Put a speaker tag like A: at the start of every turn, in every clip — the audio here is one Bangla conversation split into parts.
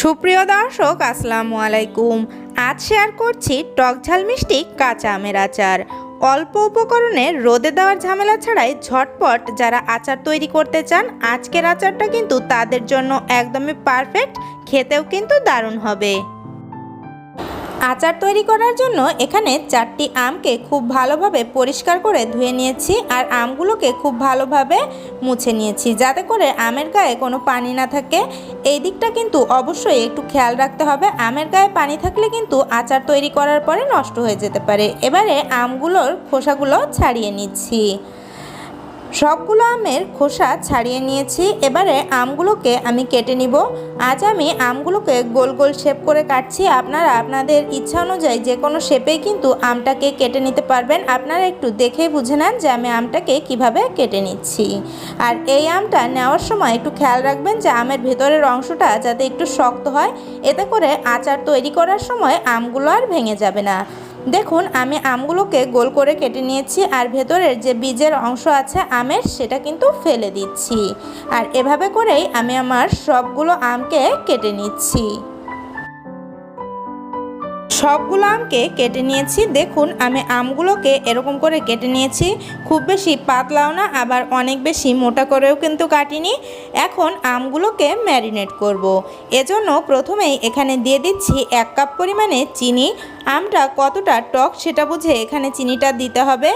A: সুপ্রিয় দর্শক, আসসালামু আলাইকুম। আজ শেয়ার করছি টক ঝাল মিষ্টি কাঁচা আমের আচার। অল্প উপকরণে রোদে দেওয়ার ঝামেলা ছাড়াই ঝটপট যারা আচার তৈরি করতে চান, আজকের আচারটা কিন্তু তাদের জন্য একদমই পারফেক্ট খেতেও কিন্তু দারুণ হবে। আচার তৈরি করার জন্য এখানে চারটি আমকে খুব ভালোভাবে পরিষ্কার করে ধুয়ে নিয়েছি আর আমগুলোকে খুব ভালোভাবে মুছে নিয়েছি, যাতে করে আমের গায়ে কোনো পানি না থাকে। এই দিকটা কিন্তু অবশ্যই একটু খেয়াল রাখতে হবে। আমের গায়ে পানি থাকলে কিন্তু আচার তৈরি করার পরে নষ্ট হয়ে যেতে পারে। এবারে আমগুলোর খোসাগুলো ছাড়িয়ে নিচ্ছি। সবগুলো আমের খোসা ছাড়িয়ে নিয়েছি। এবারে আমগুলোকে আমি কেটে নিব। আজ আমি আমগুলোকে গোল গোল শেপ করে কাটছি। আপনারা আপনাদের ইচ্ছা অনুযায়ী যে কোনো শেপেই কিন্তু আমটাকে কেটে নিতে পারবেন। আপনারা একটু দেখেই বুঝে নেন যে আমি আমটাকে কীভাবে কেটে নিচ্ছি। আর এই আমটা নেওয়ার সময় একটু খেয়াল রাখবেন যে আমের ভেতরের অংশটা যাতে একটু শক্ত হয়। এতে করে আচার তৈরি করার সময় আমগুলো আর ভেঙে যাবে না। দেখুন, আমি আমগুলোকে গোল করে কেটে নিয়েছি আর ভেতরের যে বীজের অংশ আছে আমের, সেটা কিন্তু ফেলে দিচ্ছি। আর এভাবে করেই আমি আমার সবগুলো আমকে কেটে নিচ্ছি। সবগুলো আমকে কেটে নিয়েছি। দেখুন, আমি আমগুলোকে এরকম করে কেটে নিয়েছি। খুব বেশি পাতলাও না, আবার অনেক বেশি মোটা করেও কিন্তু কাটিনি। এখন আমগুলোকে ম্যারিনেট করব। এজন্য প্রথমেই এখানে দিয়ে দিচ্ছি এক কাপ পরিমাণে চিনি আমটা কতটা টক সেটা বুঝে এখানে চিনিটা দিতে হবে।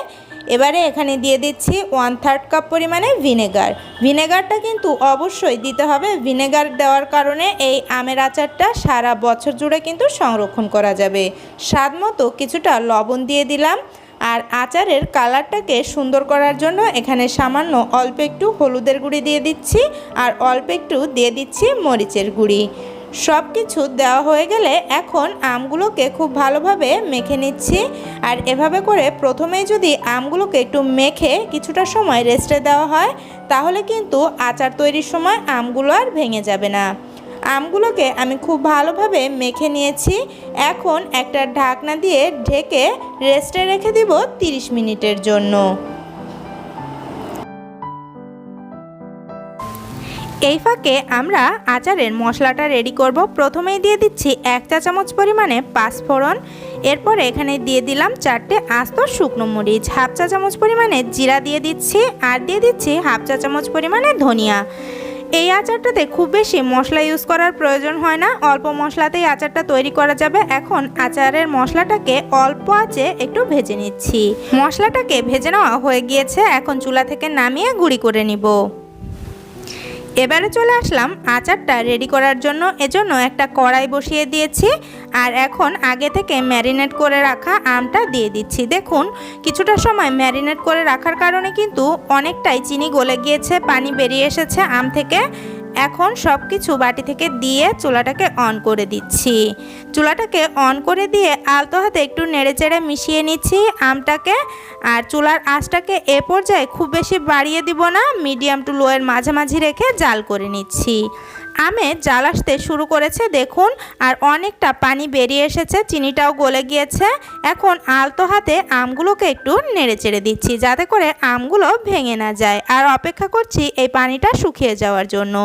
A: এবারে এখানে দিয়ে দিচ্ছি ওয়ান থার্ড কাপ পরিমাণে ভিনেগার ভিনেগারটা কিন্তু অবশ্যই দিতে হবে। ভিনেগার দেওয়ার কারণে এই আমের আচারটা সারা বছর জুড়ে কিন্তু সংরক্ষণ করা যাবে। স্বাদ মতো কিছুটা লবণ দিয়ে দিলাম। আর আচারের কালারটাকে সুন্দর করার জন্য এখানে সামান্য অল্প একটু হলুদের গুঁড়ি দিয়ে দিচ্ছি। আর অল্প একটু দিয়ে দিচ্ছি মরিচের গুঁড়ি। সব কিছু দেওয়া হয়ে গেলে এখন আমগুলোকে খুব ভালোভাবে মেখে নিচ্ছি। আর এভাবে করে প্রথমেই যদি আমগুলোকে একটু মেখে কিছুটা সময় রেস্টে দেওয়া হয়, তাহলে কিন্তু আচার তৈরির সময় আমগুলো আর ভেঙে যাবে না। আমগুলোকে আমি খুব ভালোভাবে মেখে নিয়েছি। এখন একটা ঢাকনা দিয়ে ঢেকে রেস্টে রেখে দিব 30 মিনিটের জন্য। এই ফাঁকে আমরা আচারের মশলাটা রেডি করব। প্রথমেই দিয়ে দিচ্ছি এক চা চামচ পরিমাণে পাঁচফোড়ন। এরপরে এখানে দিয়ে দিলাম চারটে আস্ত শুকনো মরিচ। হাফ চা চামচ পরিমাণে জিরা দিয়ে দিচ্ছি আর দিয়ে দিচ্ছি হাফ চা চামচ পরিমাণে ধনিয়া। এই আচারটাতে খুব বেশি মশলা ইউজ করার প্রয়োজন হয় না। অল্প মশলাতেই আচারটা তৈরি করা যাবে। এখন আচারের মশলাটাকে অল্প আঁচে একটু ভেজে নিচ্ছি। মশলাটাকে ভেজে নেওয়া হয়ে গিয়েছে। এখন চুলা থেকে নামিয়ে গুঁড়ি করে নিব। এবারে চলে আসলাম আচারটা রেডি করার জন্য। এজন্য একটা কড়াই বসিয়ে দিয়েছি। আর এখন আগে থেকে ম্যারিনেট করে রাখা আমটা দিয়ে দিচ্ছি। দেখুন, কিছুটা সময় ম্যারিনেট করে রাখার কারণে কিন্তু অনেকটাই চিনি গলে গিয়েছে, পানি বেরিয়ে এসেছে আম থেকে। এখন সব কিছু বাটি থেকে দিয়ে চুলাটাকে অন করে দিচ্ছি। চুলাটাকে অন করে দিয়ে আলতো হাতে একটু নেড়ে চেড়ে মিশিয়ে নিচ্ছি আমটাকে। আর চুলার আঁচটাকে এ পর্যায়ে খুব বেশি বাড়িয়ে দিব না, মিডিয়াম টু লোয়ের মাঝামাঝি রেখে জাল করে নিচ্ছি। আমে জাল আসতে শুরু করেছে, দেখুন। আর অনেকটা পানি বেরিয়ে এসেছে, চিনিটাও গলে গিয়েছে। এখন আলতো হাতে আমগুলোকে একটু নেড়ে চেড়ে দিচ্ছি, যাতে করে আমগুলো ভেঙে না যায়। আর অপেক্ষা করছি এই পানিটা শুকিয়ে যাওয়ার জন্য।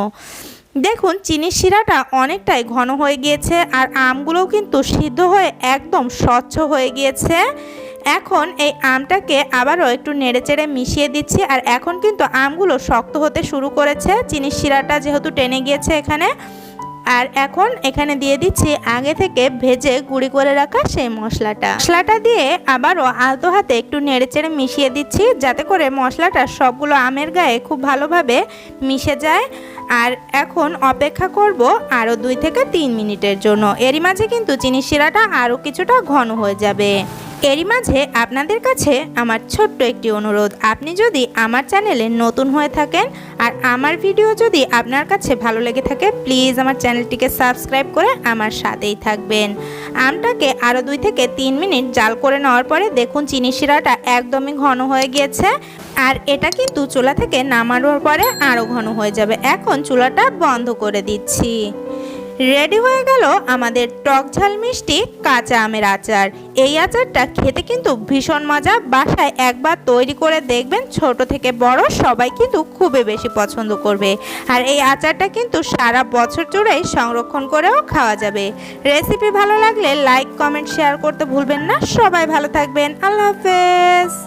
A: দেখুন, চিনির শিরাটা অনেকটাই ঘন হয়ে গিয়েছে, আর আমগুলোও কিন্তু সিদ্ধ হয়ে একদম স্বচ্ছ হয়ে গিয়েছে। এখন এই আমটাকে আবারও একটু নেড়েচেড়ে মিশিয়ে দিচ্ছি আর এখন কিন্তু আমগুলো শক্ত হতে শুরু করেছে। চিনির শিরাটা যেহেতু টেনে গিয়েছে এখানে। আর এখন এখানে দিয়ে দিচ্ছি আগে থেকে ভেজে গুঁড়ি করে রাখা সেই মশলাটা। মশলাটা দিয়ে আবারও আলতো হাতে একটু নেড়েচেড়ে মিশিয়ে দিচ্ছি যাতে করে মশলাটা সবগুলো আমের গায়ে খুব ভালোভাবে মিশে যায়। আর এখন অপেক্ষা করব আরও দুই থেকে তিন মিনিটের জন্য। এরই মাঝে কিন্তু চিনি শিরাটা আরও কিছুটা ঘন হয়ে যাবে। এরই মাঝে আপনাদের কাছে আমার ছোট্ট একটি অনুরোধ। আপনি যদি আমার চ্যানেলে নতুন হয়ে থাকেন আর আমার ভিডিও যদি আপনার কাছে ভালো লেগে থাকে, প্লিজ আমার চ্যানেলটিকে সাবস্ক্রাইব করে আমার সাথেই থাকবেন। আমটাকে আরও দুই থেকে তিন মিনিট জাল করে নেওয়ার পরে দেখুন চিনি শিরাটা একদমই ঘন হয়ে গিয়েছে। আর এটা কিন্তু চুলা থেকে নামানোর পরে আরও ঘন হয়ে যাবে। এখন চুলাটা বন্ধ করে দিচ্ছি। রেডি হয়ে গেল আমাদের টক ঝাল মিষ্টি কাঁচা আমের আচার। এই আচারটা খেতে কিন্তু ভীষণ মজা। বাসায় একবার তৈরি করে দেখবেন, ছোট থেকে বড় সবাই কিন্তু খুবই বেশি পছন্দ করবে। আর এই আচারটা কিন্তু সারা বছর জুড়েই সংরক্ষণ করেও খাওয়া যাবে। রেসিপি ভালো লাগলে লাইক কমেন্ট শেয়ার করতে ভুলবেন না। সবাই ভালো থাকবেন। আল্লাহ হাফেজ।